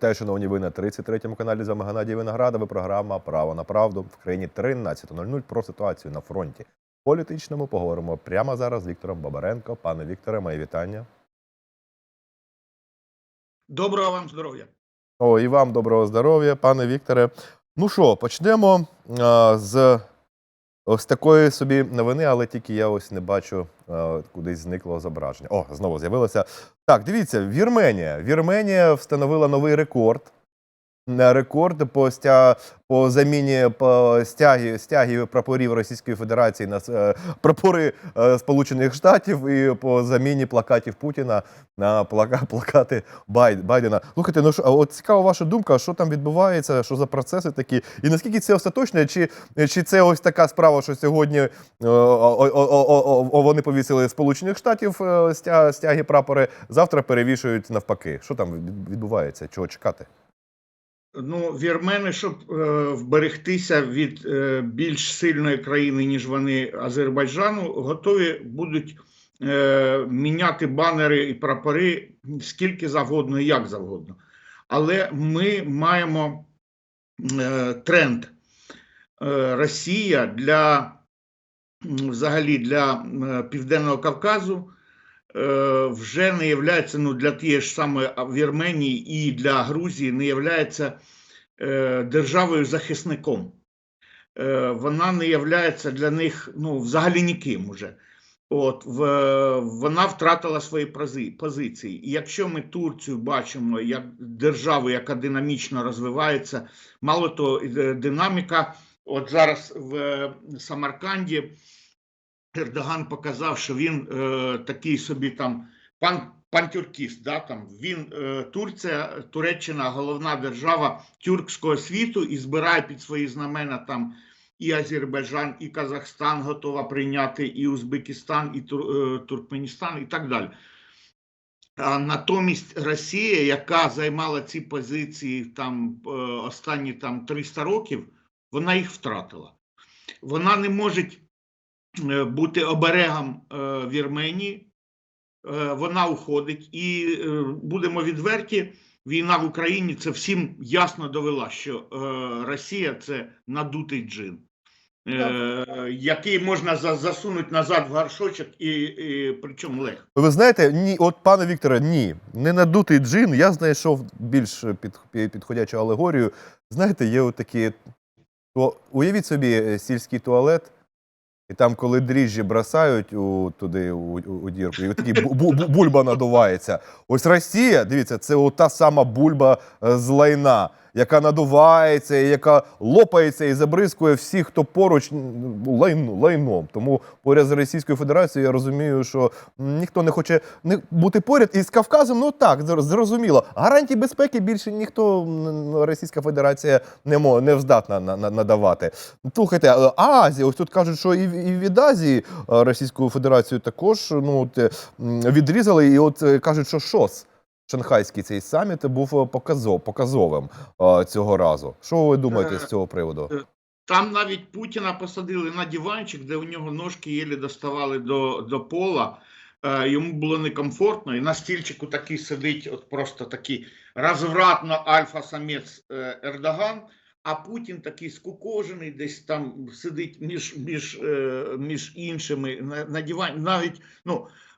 Вітаю, шановні ви на 33-му каналі. З вами Геннадій Виноградов. Програма Право на правду в країні 13.00 про ситуацію на фронті. Політичному поговоримо прямо зараз з Віктором Бабаренко. Пане Вікторе, моє вітання. Доброго вам здоров'я. О, і вам доброго здоров'я, пане Вікторе. Ну що, почнемо а, з ось такої собі новини, але тільки я ось не бачу, кудись зникло зображення. О, знову з'явилося. Так, дивіться, Вірменія. Вірменія встановила новий рекорд. Рекорд по, стя... по заміні по стяги, стяги прапорів Російської Федерації на е, прапори е, Сполучених Штатів і по заміні плакатів Путіна на плака... плакати Бай... Байдена. Слухайте, ну що, от цікава ваша думка, що там відбувається, що за процеси такі, і наскільки це остаточне, чи, чи це ось така справа, що сьогодні е, о, вони повісили Сполучених Штатів стяги прапори, завтра перевішують навпаки. Що там від- відбувається? Чого чекати? Ну, вірмени, щоб е, вберегтися від е, більш сильної країни, ніж вони Азербайджану, готові будуть е, міняти банери і прапори скільки завгодно і як завгодно. Але ми маємо е, тренд. Е, Росія для взагалі для Південного Кавказу вже не являється ну, для тієї ж самої Вірменії і для Грузії не являється е, державою захисником. Е, вона не являється для них ну, взагалі ніким уже. От, в, вона втратила свої пози- позиції. І якщо ми Турцію бачимо як державу, яка динамічно розвивається, мало того, е, динаміка, от зараз в е, Самарканді Ердоган показав, що він е, такий собі там пан, пантюркіст. Да, там, він, е, Турція, Туреччина головна держава тюркського світу і збирає під свої знамена там і Азербайджан, і Казахстан готова прийняти, і Узбекистан, і Тур, е, Туркменістан, і так далі. А натомість Росія, яка займала ці позиції там е, останні там 300 років, вона їх втратила. Вона не може бути оберегом е, Вірменії, Е, вона уходить, і е, будемо відверті. Війна в Україні це всім ясно довела, що е, Росія це надутий джин, е, який можна за- засунути назад в горшочок, і, і причому легко. Ви знаєте, ні, от пане Вікторе, ні, не надутий джин. Я знайшов більш під, під- підходячу алегорію. Знаєте, є от такі. То, уявіть собі е, сільський туалет, і там, коли дріжджі бросають у, туди, у, у, дірку, і такий бу- бу- бу- бульба надувається. Ось Росія, дивіться, це та сама бульба е, з лайна, яка надувається, яка лопається і забризкує всіх, хто поруч лайну, лайном. Тому поряд з Російською Федерацією я розумію, що ніхто не хоче бути поряд. І з Кавказом, ну так, зрозуміло. Гарантій безпеки більше ніхто Російська Федерація не мо не здатна на, на- надавати. Слухайте, а Азія, ось тут кажуть, що і, і від Азії е, Російську Федерацію також ну, от, е, відрізали, і от е, кажуть, що ШОС. Шанхайський цей саміт був е, показов, показовим е, цього разу. Що ви думаєте з цього приводу? Там навіть Путіна посадили на диванчик, де у нього ножки єлі доставали до, до пола. Е, йому було некомфортно, і на стільчику такий сидить, от просто такий розвратно альфа-самець е, Ердоган, а Путін такий скукожений, десь там сидить між, між, е, між іншими на, на дивані. Навіть, ну, е,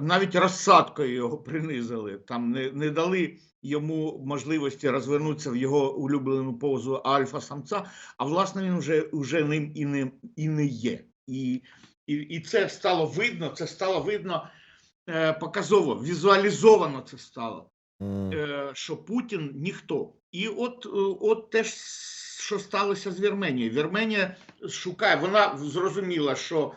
навіть розсадкою його принизили, там не, не дали йому можливості розвернутися в його улюблену позу альфа-самця, а власне він вже, вже ним і не, і не є. І, і, і це стало видно, це стало видно е, показово, візуалізовано це стало, е, що Путін ніхто. І от, е, от те, що сталося з Вірменією. Вірменія шукає, вона зрозуміла, що е,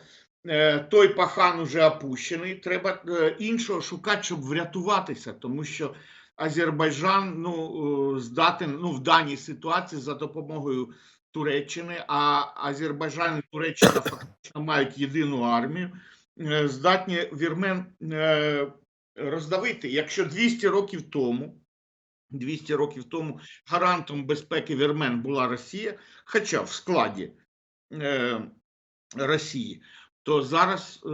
той пахан уже опущений, треба е, іншого шукати, щоб врятуватися, тому що Азербайджан ну, е, здатен ну, в даній ситуації за допомогою Туреччини, а Азербайджан і Туреччина фактично мають єдину армію, е, здатні вірмен е, роздавити. Якщо 200 років тому, 200 років тому гарантом безпеки вірмен була Росія, хоча в складі е, Росії, то зараз е,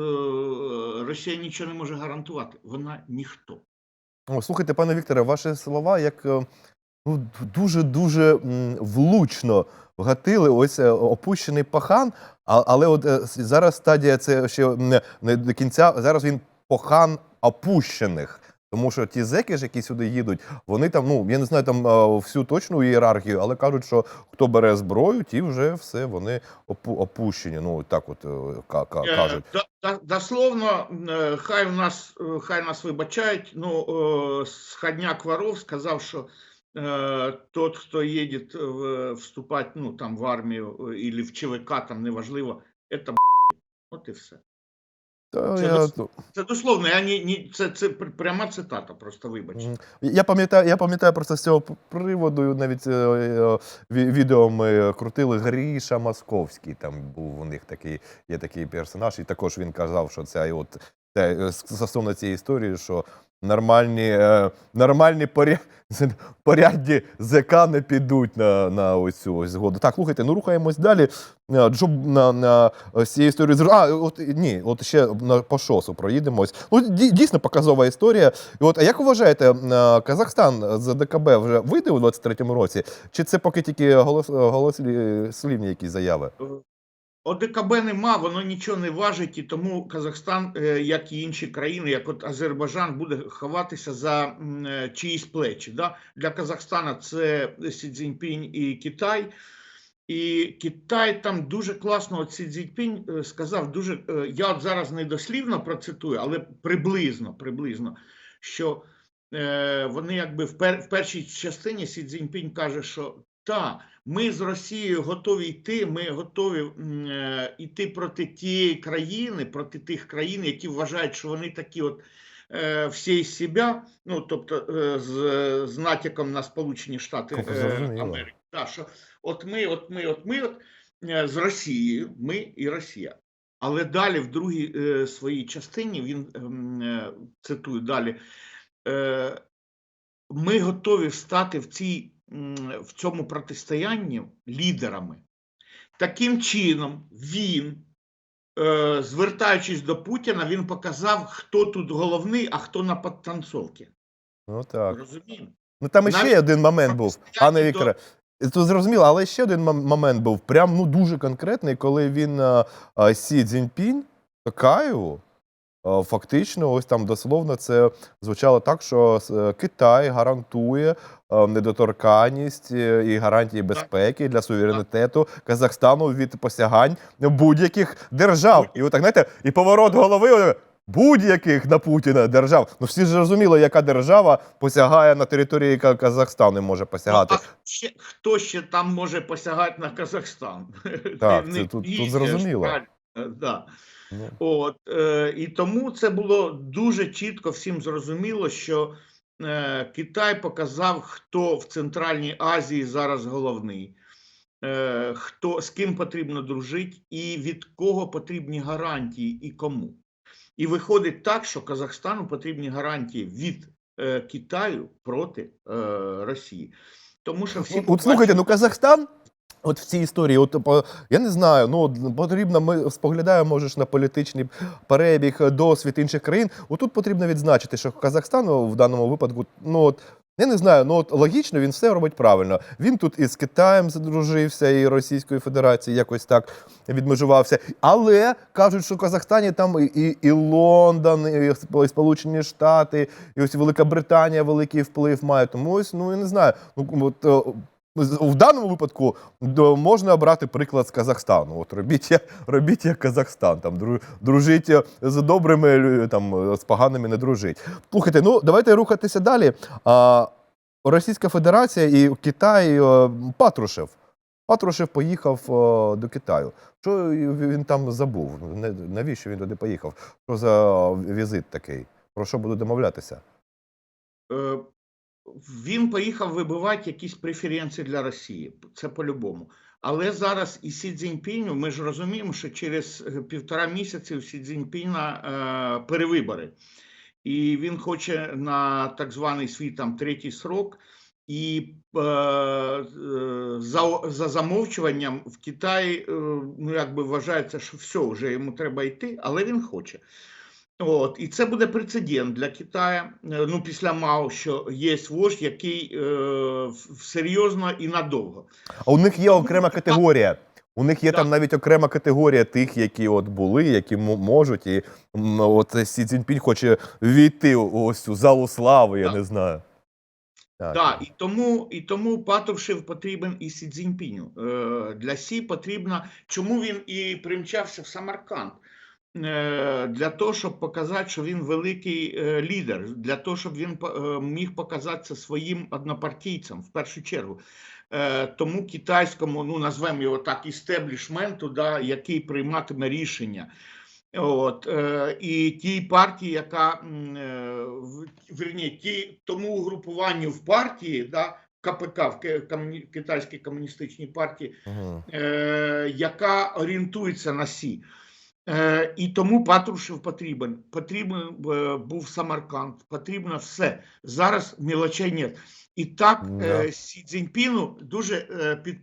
Росія нічого не може гарантувати. Вона ніхто. Слухайте, пане Вікторе, ваші слова як е, ну, дуже дуже влучно вгатили. Ось е, опущений пахан, але от е, зараз стадія це ще не до кінця. Зараз він пахан опущених. Тому що ті зеки ж, які сюди їдуть, вони там, ну я не знаю там всю точну ієрархію, але кажуть, що хто бере зброю, ті вже все вони опу- опущені. Ну так, от е, Е, кажуть. до- до- Дословно, е, хай у нас хай нас вибачають. Ну Сходняк Варов сказав, що тот, хто їде вступати ну, там, в армію і в ЧВК, там неважливо, це. От і все. Та це я, дос- ну, Це дословно, я ні, ні, це, це пр- пряма цитата, просто вибач. Мгм. Я пам'ятаю, я пам'ятаю просто з цього п- приводу. Навіть е, е, ві- відео ми крутили. Гріша Московський. Там був у них такий, є такий персонаж, і також він казав, що це от це е, с- стосовно цієї історії, що нормальні, е, нормальні поря... порядні ЗК не підуть на, на ось цю ось згоду. Так, слухайте, ну рухаємось далі. Е, Джоб на, на ось цієї історії а, от ні, от ще на по шосу проїдемось. Ну дій- дійсно показова історія. І от а як вважаєте, е, Казахстан з ДКБ вже вийде у 23-му році? Чи це поки тільки голос, голослівні якісь заяви? ОДКБ нема, воно нічого не важить, і тому Казахстан, е, як і інші країни, як от Азербайджан, буде ховатися за е, чиїсь плечі. Да? Для Казахстана це Сі Цзіньпінь і Китай. І Китай там дуже класно, от Сі Цзіньпінь е, сказав дуже, я от зараз не дослівно процитую, але приблизно, приблизно, що вони якби в першій частині Сі Цзіньпінь каже, що та, ми з Росією готові йти, ми готові е, йти проти тієї країни, проти тих країн, які вважають, що вони такі от е, всі із себе, ну тобто е, з, з натяком на Сполучені Штати Тобто, е. Америки. Да, що от ми, от ми, от ми, от е, з Росією, ми і Росія. Але далі, в другій е, своїй частині, він ем, е, цитую далі. Е, ми готові стати в, цій, в цьому протистоянні лідерами. Таким чином, він, е, звертаючись до Путіна, він показав, хто тут головний, а хто на підтанцовці. Ну так. Розумієте? Ну там Навіть один момент був, пане Вікторе. Тут зрозуміло, але ще один момент був прям ну дуже конкретний, коли він а, а, Сі Цзіньпінь Токаєву а, фактично, ось там дословно це звучало так, що е, Китай гарантує е, недоторканність е, і гарантії безпеки для суверенітету Казахстану від посягань будь-яких держав. І отак, знаєте, і поворот голови. Будь-яких на Путіна держав. Ну всі ж розуміли, яка держава посягає на території Ка- Казахстану, і може посягати. Ну, а ще, хто ще там може посягати на Казахстан? Так, це тут- тут зрозуміло. е, Да. От, е, і тому це було дуже чітко всім зрозуміло, що е, Китай показав, хто в Центральній Азії зараз головний, е, хто, з ким потрібно дружити і від кого потрібні гарантії і кому. І виходить так, що Казахстану потрібні гарантії від е, Китаю проти е, Росії. Тому що всі От, от слухайте, ну Казахстан. От в цій історії, от я не знаю, ну потрібно. Ми споглядаємо, можеш на політичний перебіг, досвід інших країн. Отут потрібно відзначити, що Казахстан ну, в даному випадку, ну от я не знаю, ну от логічно він все робить правильно. Він тут із Китаєм задружився, і Російською Федерацією якось так відмежувався. Але кажуть, що в Казахстані там і, і, Лондон, і Сп- Сполучені Штати, і ось Велика Британія великий вплив має. Тому ось, ну я не знаю. Ну от е, в даному випадку можна обрати приклад з Казахстану. От робіть, робіть як Казахстан, там дру- дружіть е, з добрими, там е, з поганими не дружить. Слухайте, ну давайте рухатися далі. А, Російська Федерація і Китай е, Патрушев. Патрушев поїхав до Китаю. Що він там забув? Навіщо він туди поїхав? Що за візит такий? Про що будуть домовлятися? Він поїхав вибивати якісь преференції для Росії. Це по-любому. Але зараз і Сі Цзіньпіню, ми ж розуміємо, що через е, півтора місяці у Сі Цзіньпіна е, перевибори. І він хоче на так званий свій там третій срок. І е, е, за, за замовчуванням в Китаї е, ну, якби вважається, що все, вже йому треба йти, але він хоче. От, і це буде прецедент для Китаю. Е, Ну, після Мао, що є вождь, який е, серйозно і надовго. А у них є окрема категорія. У них є Так. там навіть окрема категорія тих, які от були, які можуть, і от Сі Цзіньпінь хоче війти у ось цю залу слави, я Так. не знаю. Так. Да, і тому, і тому Патрушев потрібен і Сі Цзіньпіню. Е, для Сі потрібно, чому він і примчався в Самарканд? Е, для того, щоб показати, що він великий е, лідер, для того, щоб він е, міг показатися своїм однопартійцям в першу чергу. Тому китайському, ну назвемо його так, істеблішменту, да, який прийматиме рішення. От, і тій партії, яка м, в- вірні, ті, тому угрупуванню в партії, да, КПК, в Ки- Китайській комуністичній партії, е, яка орієнтується на сі. Е, і тому Патрушев потрібен. Потрібен е, був Самарканд, потрібно все. Зараз мілочей нет. І так Да. е, Сі Цзіньпіну дуже е, під,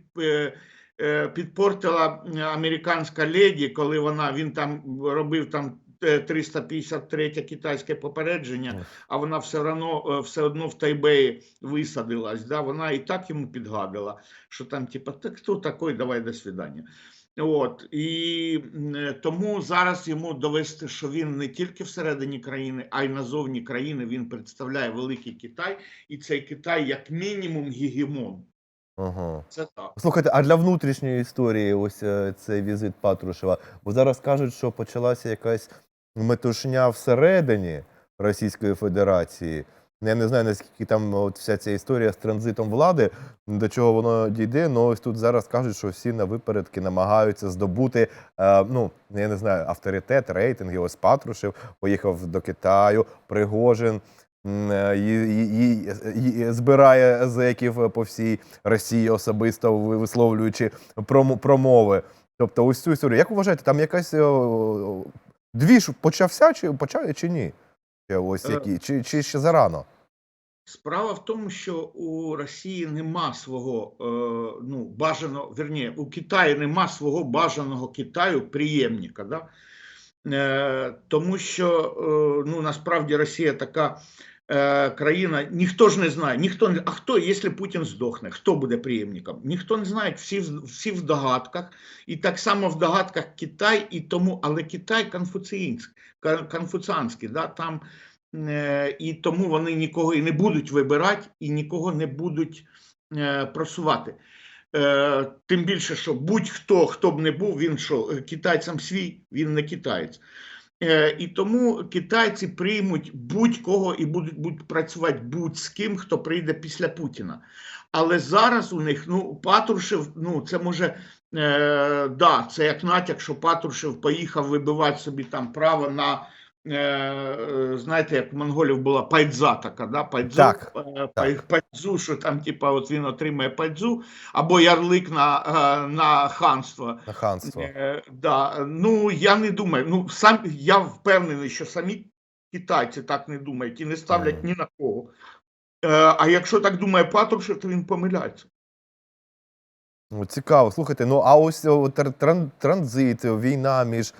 е, підпортила американська леді, коли вона він там робив там. е, 353 китайське попередження, а вона все одно, все одно в Тайбеї висадилась. Да? Вона і так йому підгадила, що там, типа, так хто такий, давай до свидання. От і е, тому зараз йому довести, що він не тільки всередині країни, а й назовні країни він представляє великий Китай, і цей Китай як мінімум гегемон. Ага. Це так. Слухайте, а для внутрішньої історії ось е, цей візит Патрушева, бо зараз кажуть, що почалася якась метушня всередині Російської Федерації. Я не знаю, наскільки там от вся ця історія з транзитом влади, до чого воно дійде. Ну ось тут зараз кажуть, що всі на випередки намагаються здобути, е, ну я не знаю, авторитет, рейтинги. Ось Патрушев поїхав до Китаю, Пригожин. е, збирає зеків по всій Росії особисто висловлюючи промо- промови. Тобто, ось цю історію. Як вважаєте, там якась двіж почався чи почав чи ні? Ось Е. які, чи, чи ще зарано? Справа в тому, що у Росії нема свого е, ну, бажаного, верні, у Китаї нема свого бажаного Китаю приємника. Да? Е, тому що е, ну, насправді Росія така країна, ніхто ж не знає, ніхто а хто, якщо Путін здохне, хто буде приємником? Ніхто не знає, всі, всі в догадках, і так само в догадках Китай, і тому, але Китай конфуціанський, да? там Е, і тому вони нікого і не будуть вибирати, і нікого не будуть е, просувати. Е, Тим більше, що будь-хто, хто б не був, він що, е, китайцям свій, він не китаєць. Е, І тому китайці приймуть будь-кого і будуть, будуть працювати будь-з ким, хто прийде після Путіна. Але зараз у них ну, Патрушев, ну це може. Е, да, це як натяк, що Патрушев поїхав вибивати собі там право на знаєте, як в монголів була пайдза така, да? пайдзу, Так, е, пай- пайдзу, що там, типа, от він отримає пайдзу, або ярлик на, е, на ханство. На ханство. Е, да. Ну, я не думаю. Ну, сам, я впевнений, що самі китайці так не думають і не ставлять Мгм. ні на кого. Е, а якщо так думає Патрушев, то він помиляється. Ну, цікаво. Слухайте, ну а ось транзит, війна між,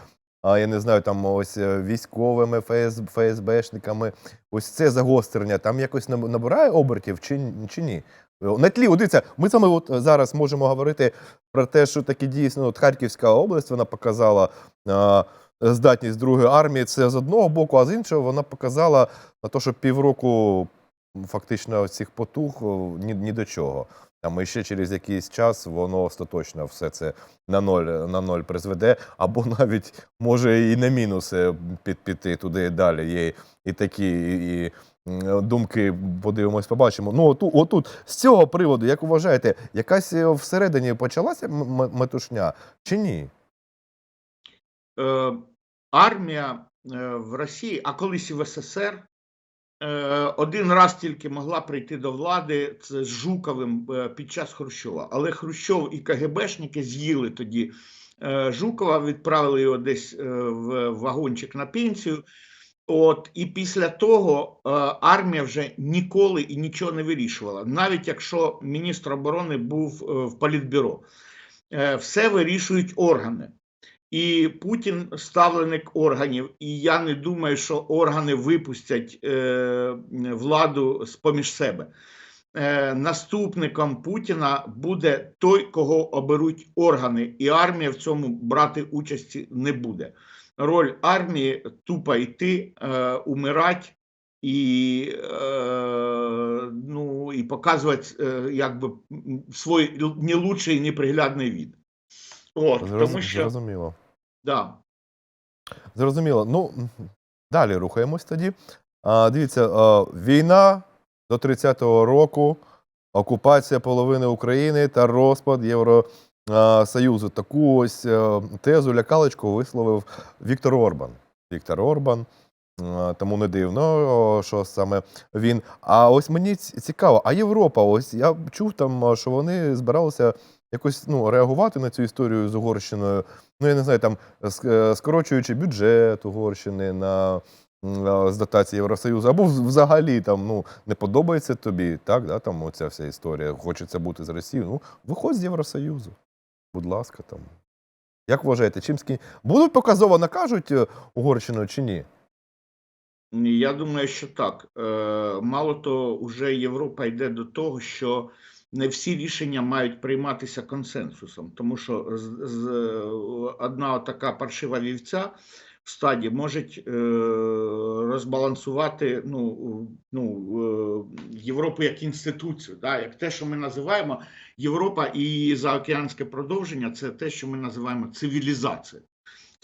я не знаю, там ось е, військовими, ФС, ФСБшниками, ось це загострення, там якось набирає обертів чи, чи ні? Е, На тлі, дивіться, ми вами от зараз можемо говорити про те, що таки дійсно от Харківська область вона показала а, здатність другої армії. Це з одного боку, а з іншого вона показала на те, що півроку фактично цих потуг ні, ні до чого. Там і ще через якийсь час воно остаточно все це на ноль, на ноль призведе, або навіть може і на мінуси під, піти туди далі. Є і такі і, і, думки, подивимось, побачимо. Ну, отут, отут, з цього приводу, як вважаєте, якась е, всередині почалася метушня чи ні? Е, армія е, в Росії, а колись і в СССР, один раз тільки могла прийти до влади це з Жуковим е, під час Хрущова. Але Хрущов і КГБшники з'їли тоді е, Жукова, відправили його десь е, в вагончик на пенсію. От і після того е, армія вже ніколи і нічого не вирішувала, навіть якщо міністр оборони був е, в політбюро. Е, все вирішують органи. І Путін ставленик органів, і я не думаю, що органи випустять е, владу з поміж себе. Е, наступником Путіна буде той, кого оберуть органи, і армія в цьому брати участі не буде. Роль армії тупо йти, е, умирати і, е, ну, і показувати е, якби, свій не лучший, неприглядний від. От, Зроз- тому що, Зрозуміло. Да, Зрозуміло. Ну, далі рухаємось тоді. А, дивіться, а, війна до 30-го року, окупація половини України та розпад Євросоюзу. Таку ось е, тезу лякалочку висловив Віктор Орбан. Віктор Орбан. Тому не дивно, що саме він. А ось мені цікаво, а Європа, ось я чув там, що вони збиралися якось ну, реагувати на цю історію з Угорщиною. Ну, я не знаю, там е, скорочуючи бюджет Угорщини на м, з дотації Євросоюзу, або взагалі там ну не подобається тобі, так да, там оця вся історія. Хочеться бути з Росією. Ну, виходь з Євросоюзу. Будь ласка, там. Як вважаєте, чим скі... будуть показово накажуть е, Угорщину чи ні? Я думаю, що так. Е, Мало того, вже Європа йде до того, що не всі рішення мають прийматися консенсусом, тому що з, з, одна така паршива вівця в стаді може е, розбалансувати ну, ну, е, Європу як інституцію, да, як те, що ми називаємо Європа і заокеанське продовження, це те, що ми називаємо цивілізацією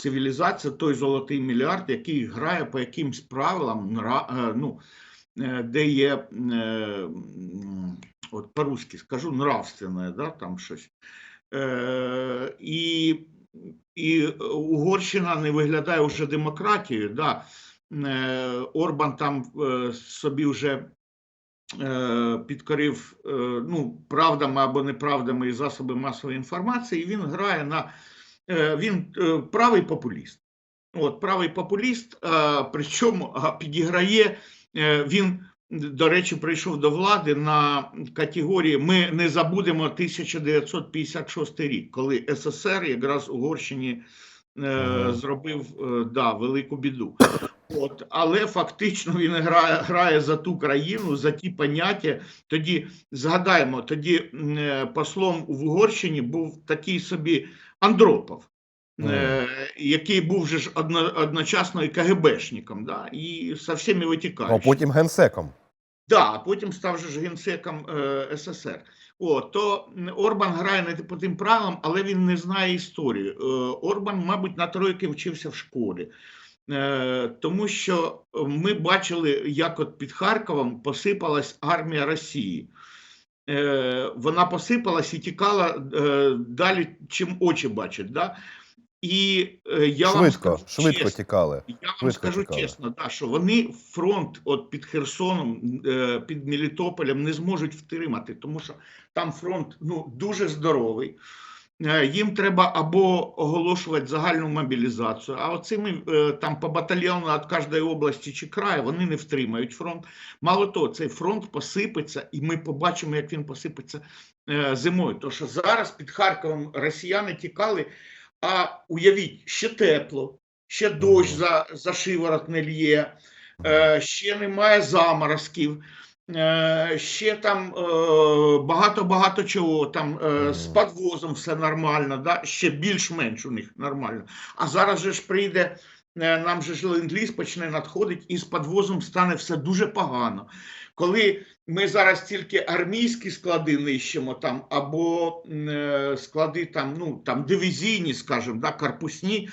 цивілізація той золотий мільярд, який грає по якимсь правилам, е, ну, е, де є, е, м, от по-русски скажу, нравственне, да, там щось. Е, І, і Угорщина не виглядає вже демократією. Да. Е, Орбан там е, собі вже е, підкорив е, ну, правдами або неправдами і засоби масової інформації, і він грає на він правий популіст. От правий популіст, причому підіграє він. До речі, прийшов до влади на категорії Ми не забудемо 1956 рік, коли СССР якраз Угорщині е, зробив е, да, велику біду. От, але фактично він грає, грає за ту країну, за ті поняття. Тоді згадаємо, тоді е, послом в Угорщині був такий собі Андропов, е, який був же ж одно, одночасно і КГБшником, да, і со всіми А потім генсеком. Да, а потім став же генсеком е, СССР. О, то Орбан грає не по тим правилам, але він не знає історію. Е, Орбан, мабуть, на тройки вчився в школі. Е, тому що ми бачили, як от під Харковом посипалась армія Росії. Е, вона посипалась і тікала е, далі, чим очі бачать. Да? І е, я вам скажу швидко чесно, тікали. я вам Швидко скажу тікали. чесно, да, що вони фронт от під Херсоном, е, під Мелітополем не зможуть втримати, тому що там фронт ну, дуже здоровий. Е, Їм треба або оголошувати загальну мобілізацію, а оцими е, там по батальйону від кожної області чи краю вони не втримають фронт. Мало того, цей фронт посипеться, і ми побачимо, як він посипеться е, зимою. Тому що зараз під Харковом росіяни тікали, а уявіть, ще тепло, ще дощ за, за шиворот не лє, е, ще немає заморозків. Е, Ще там багато-багато чого, там е, з підвозом подвозом все нормально, да? ще більш-менш у них нормально. А зараз же ж прийде, е, нам же ж ленд-ліз почне надходити, і з подвозом стане все дуже погано. Коли ми зараз тільки армійські склади нищимо там, або е, склади там, ну, там дивізійні, скажімо, да, корпусні,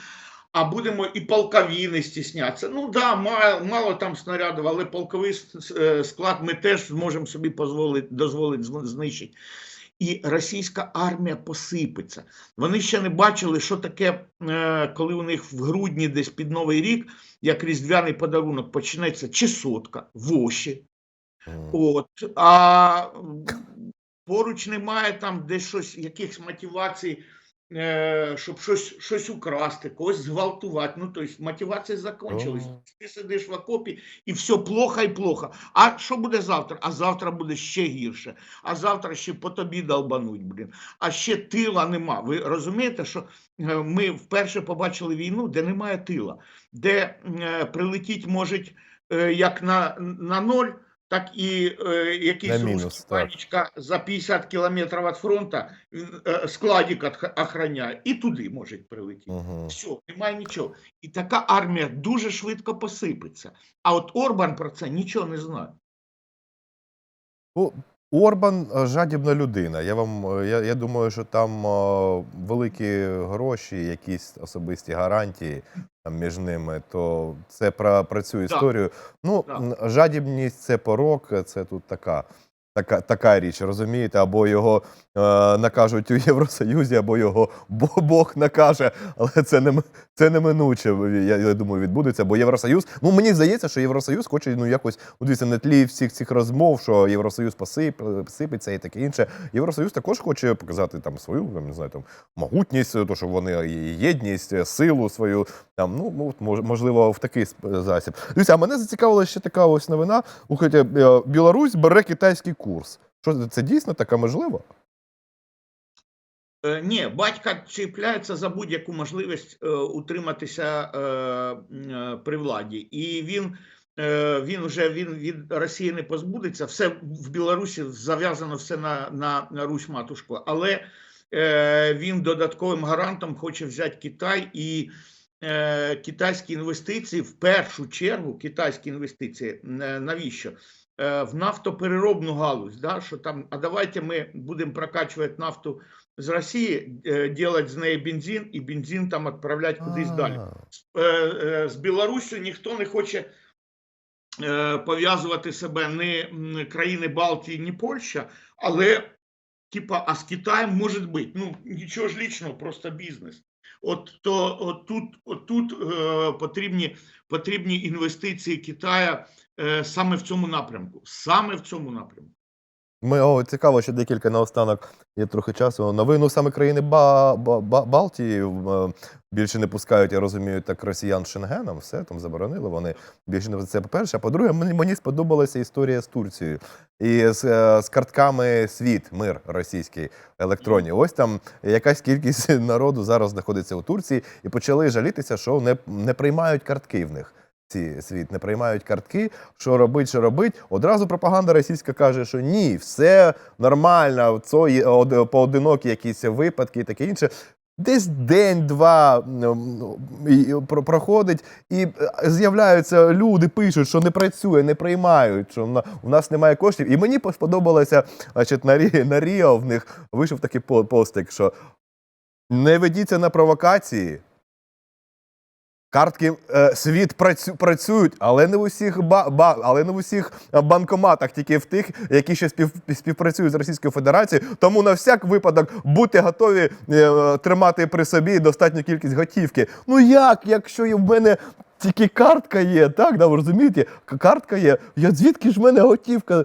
а будемо і полкові не стіснятися. Ну да, мало, мало там снарядів, але полковий е, склад ми теж зможемо собі дозволити знищити. І російська армія посипеться. Вони ще не бачили, що таке, е, коли у них в грудні, десь під Новий рік, як різдвяний подарунок, почнеться чесотка, воші. От, а поруч немає там десь щось, якихось мотивацій щоб щось, щось украсти, когось зґвалтувати. Ну, тобто мотивація закончилась. О. Ти сидиш в окопі і все плохо і плохо. А що буде завтра? А завтра буде ще гірше. А завтра ще по тобі долбануть, блін. А ще тила нема. Ви розумієте, що е, ми вперше побачили війну, де немає тила, де е, прилетіть можуть е, як на, на ноль, так і е, якийсь мінус, русський так. панічка за 50 кілометрів від фронту е, складик охороняє, і туди може прилетіти. Угу. Все, немає нічого. І така армія дуже швидко посипеться. А от Орбан про це нічого не знає. Ну, Орбан е, жадібна людина. Я вам е, я, я думаю, що там е, великі гроші, якісь особисті гарантії між ними, то це про, про цю історію. Ну, Так. жадібність це порок, це тут така. Така, така річ, розумієте, або його е, накажуть у Євросоюзі, або його Бог накаже, але це не це неминуче. Я, я думаю, відбудеться. Бо Євросоюз, ну мені здається, що Євросоюз хоче ну якось ну, дивіться, на тлі всіх цих розмов, що Євросоюз посип, посипеться і таке інше. Євросоюз також хоче показати там свою там, не знаю, там могутність, то що вони єдність, силу свою. Там ну ну, можливо в такий засіб. Дивіться, а мене зацікавила ще така ось новина. Слухайте, е, Білорусь бере китайський курс. Що це дійсно таке можливо? Е, ні, батька чіпляється за будь-яку можливість е, утриматися е, е, при владі. І він, е, він вже він від Росії не позбудеться. Все в Білорусі зав'язано все на, на, на Русь матушку. Але е, він додатковим гарантом хоче взяти Китай і е, китайські інвестиції в першу чергу китайські інвестиції навіщо? Е, В нафтопереробну галузь, да, що там, а давайте ми будемо прокачувати нафту з Росії, е, делать з неї бензин і бензин там відправляти кудись далі. А, Е, З Білоруссю ніхто не хоче пов'язувати себе ні країни Балтії, ні Польща, але типа, а з Китаєм може бути. Ну нічого ж лічного, просто бізнес. От то от тут, от тут е, потрібні, потрібні інвестиції Китая е, саме в цьому напрямку. Саме в цьому напрямку. Ми о, цікаво, що декілька наостанок є трохи часу. Новину саме країни ба, ба, ба, Балтії е, більше не пускають, я розумію, так росіян Шенгеном. Все там заборонили. Вони більше не це по-перше. А по-друге, мені, мені сподобалася історія з Турцією і з, е, з картками світ, мир російський електронні. Ось там якась кількість народу зараз знаходиться у Турції і почали жалітися, що не, не приймають картки в них. Ці світ не приймають картки, що робить, що робить. Одразу пропаганда російська каже, що ні, все нормально, це поодинокі якісь випадки і таке інше. Десь день-два проходить, і е, з'являються люди, пишуть, що не працює, не приймають, що у нас немає коштів. І мені сподобалося, значить, на, Рі, на Ріо в них вийшов такий по- постик, що не ведіться на провокації. Картки е, світ працю, працюють, але не в усіх ба, ба, але не в усіх е, банкоматах, тільки в тих, які ще спів, співпрацюють з Російською Федерацією. Тому на всяк випадок будьте готові е, тримати при собі достатню кількість готівки. Ну як, якщо і в мене тільки картка є, так да, ви розумієте? Картка є. Я звідки ж в мене готівка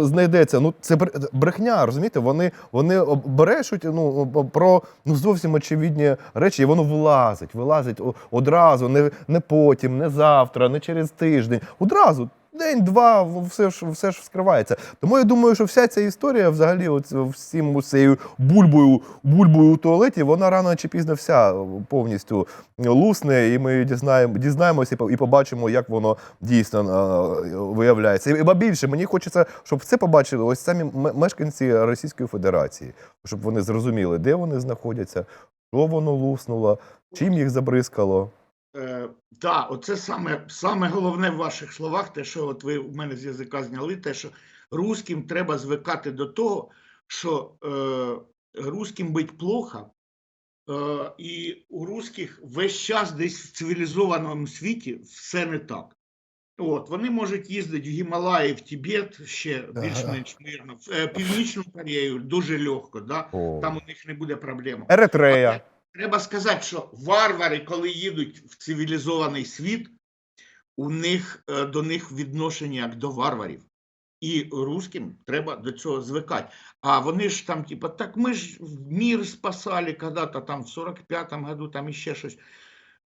знайдеться? Ну це брехня, розумієте? Вони, вони брешуть ну, про ну, зовсім очевидні речі, і воно вилазить, вилазить одразу, не, не потім, не завтра, не через тиждень. Одразу. День-два, все ж все ж вскривається. Тому я думаю, що вся ця історія, взагалі, от всім цією бульбою, бульбою у туалеті, вона рано чи пізно вся повністю лусне, і ми дізнаємо, дізнаємося і по- і побачимо, як воно дійсно е, виявляється. І більше, мені хочеться, щоб це побачили ось самі мешканці Російської Федерації, щоб вони зрозуміли, де вони знаходяться, що воно луснуло, чим їх забризкало. Е, Так, оце саме, саме головне в ваших словах, те, що от ви в мене з язика зняли, те, що русським треба звикати до того, що е, русським бить плохо, е, і у русських весь час десь в цивілізованому світі все не так. От, вони можуть їздити в Гімалаї, в Тибет ще більш-менш мирно, в е, Північну Корею дуже легко, да? Там у них не буде проблем. Еретрея. Треба сказати, що варвари, коли їдуть в цивілізований світ, у них е, до них відношення як до варварів. І русським треба до цього звикати. А вони ж там, типа, так ми ж мір спасали когда-то там в 45-му году, там іще щось.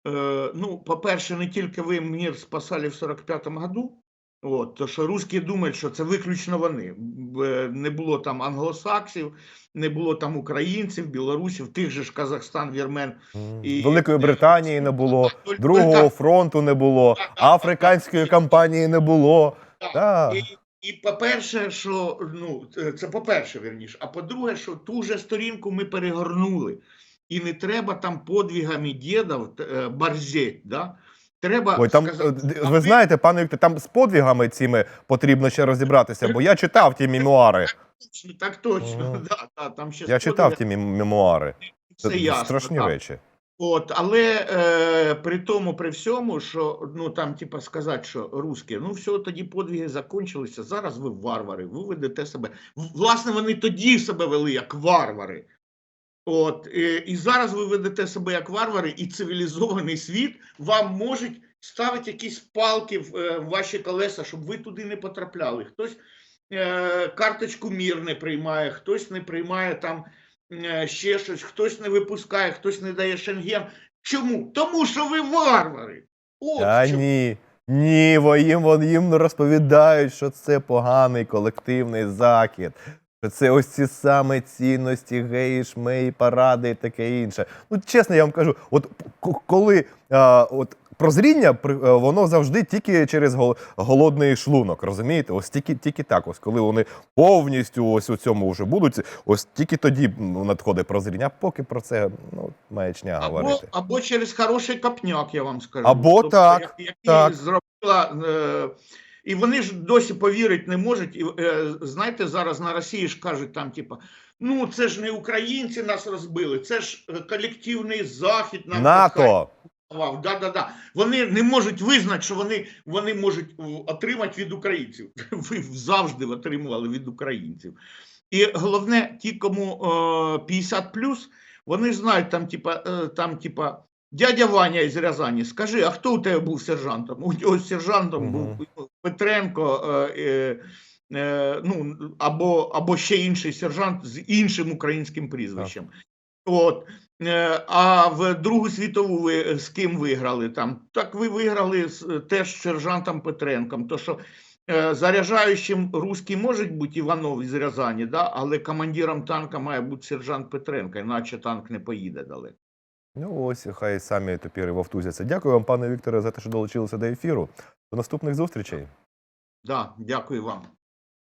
Е, ну, по-перше, не тільки ви мір спасали в 45-му году, От, то що русські думають, що це виключно вони. Е, Не було там англосаксів, не було там українців, білорусів, тих же ж Казахстан, Вірмен. І- Великої Британії не було, Другого фронту не було, африканської кампанії не було. Так. Так. І, і по-перше, що ну е, це по-перше, верніше. А по-друге, що ту же сторінку ми перегорнули. І не треба там подвігами дідів е, борзеть, да? Треба Ой, там сказати, е, ви знаєте, пане Вікторе, там з подвігами цими потрібно ще розібратися, бо я читав ті мемуари. так точно. Да, да, там ще Я читав ті мем- мемуари. Це ясно. страшні так. речі. От, але е, при тому, при всьому, що ну там, типа, сказати, що русські, ну все, тоді подвиги закінчилися. Зараз ви варвари, ви ведете себе. Власне, вони тоді себе вели як варвари. От, е, і зараз ви ведете себе як варвари, і цивілізований світ вам можуть ставити якісь палки в, е, в ваші колеса, щоб ви туди не потрапляли. Хтось е, карточку мір не приймає, хтось не приймає там е, ще щось, хтось не випускає, хтось не дає шенген. Чому? Тому що ви варвари. От Та чому. ні. Ні, бо їм, їм розповідають, що це поганий колективний захід. Що це ось ці саме цінності, геї, шмеї, паради і таке інше. Ну, чесно, я вам кажу, от коли а, от, прозріння, е, воно завжди тільки через гол- голодний шлунок, розумієте? Ось тільки, тільки так, ось коли вони повністю ось у цьому вже будуть, ось тільки тоді надходить прозріння, а поки про це ну, маячня Або, говорити. або через хороший копняк, я вам скажу. Або так, як- який так. зробила. Е, і вони ж досі повірити не можуть. І е, знаєте, зараз на Росії ж кажуть там, типа, ну це ж не українці нас розбили, це ж е, колективний захід нам НАТО! Да, да, да. Вони не можуть визнати, що вони, вони можуть е, отримати від українців. Ви завжди отримували від українців. І головне, ті, кому е, 50 вони ж знають там, типа, е, там, типа, дядя Ваня із Рязані, скажи, а хто у тебе був сержантом? У нього сержантом Мгм. був Петренко, е, е, е, ну, або, або ще інший сержант з іншим українським прізвищем. От. Е, А в Другу світову ви з ким виграли там? Так ви виграли з теж з сержантом Петренком. То що е, заряджаючим русський може бути Іванов із Рязані, да? але командиром танка має бути сержант Петренко, іначе танк не поїде далеко. Ну ось хай самі тепер і вовтузяться. Дякую вам, пане Вікторе, за те, що долучилися до ефіру. До наступних зустрічей. Да, дякую вам.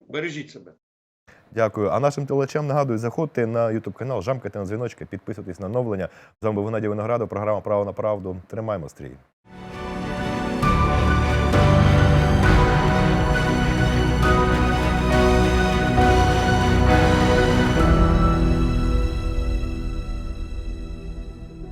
Бережіть себе. Дякую. А нашим телечам нагадую, заходьте на YouTube канал, жамкайте на дзвіночки, підписуйтесь на оновлення. З вами був Геннадій Виноградов, програма Право на правду. Тримаємо стрій.